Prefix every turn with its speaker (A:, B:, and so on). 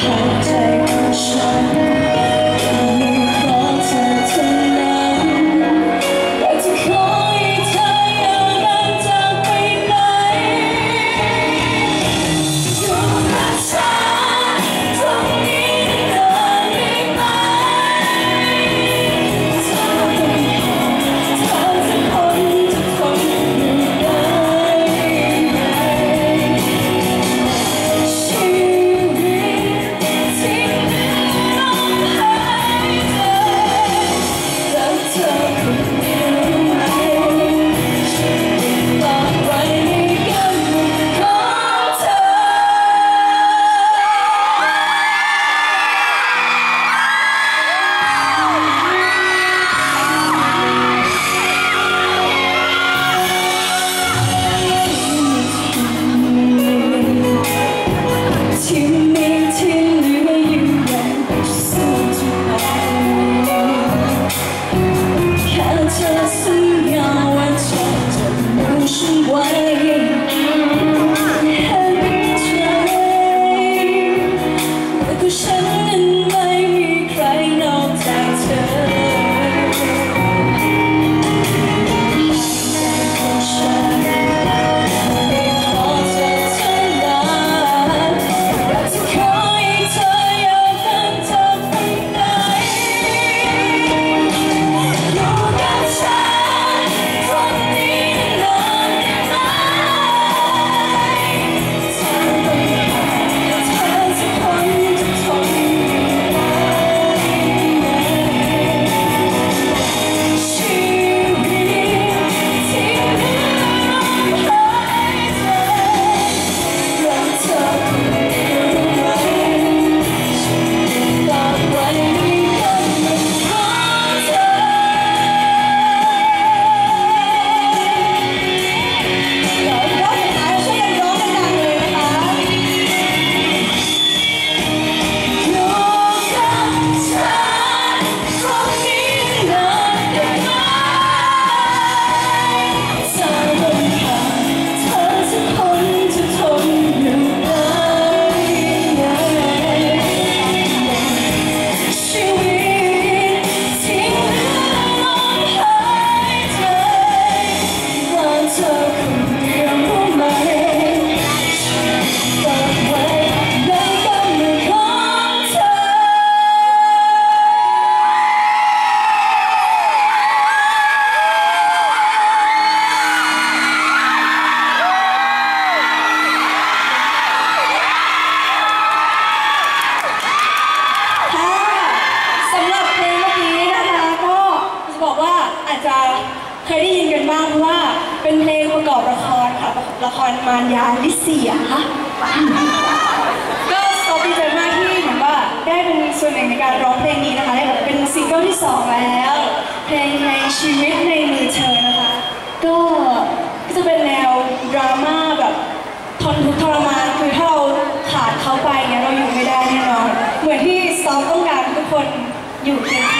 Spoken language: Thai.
A: 还在感伤 เคยได้ยินกันบ้างว่าเป็นเพลงประกอบละครค่ะละครมารยาลิเสียค่ะก็ซอฟดีใจมากที่เหมือนว่าได้เป็นส่วนหนึ่งในการร้องเพลงนี้นะคะได้แบบเป็นซิงเกิลที่สองแล้ว เพลงในชีวิตในมือเธอนะคะ ก็จะเป็นแนวดราม่าแบบทนทุกข์ทรมานคือถ้าเราขาดเขาไปเนี่ยเราอยู่ไม่ได้แน่นอน เหมือนที่ซอฟต้องการทุกคนอยู่เคียง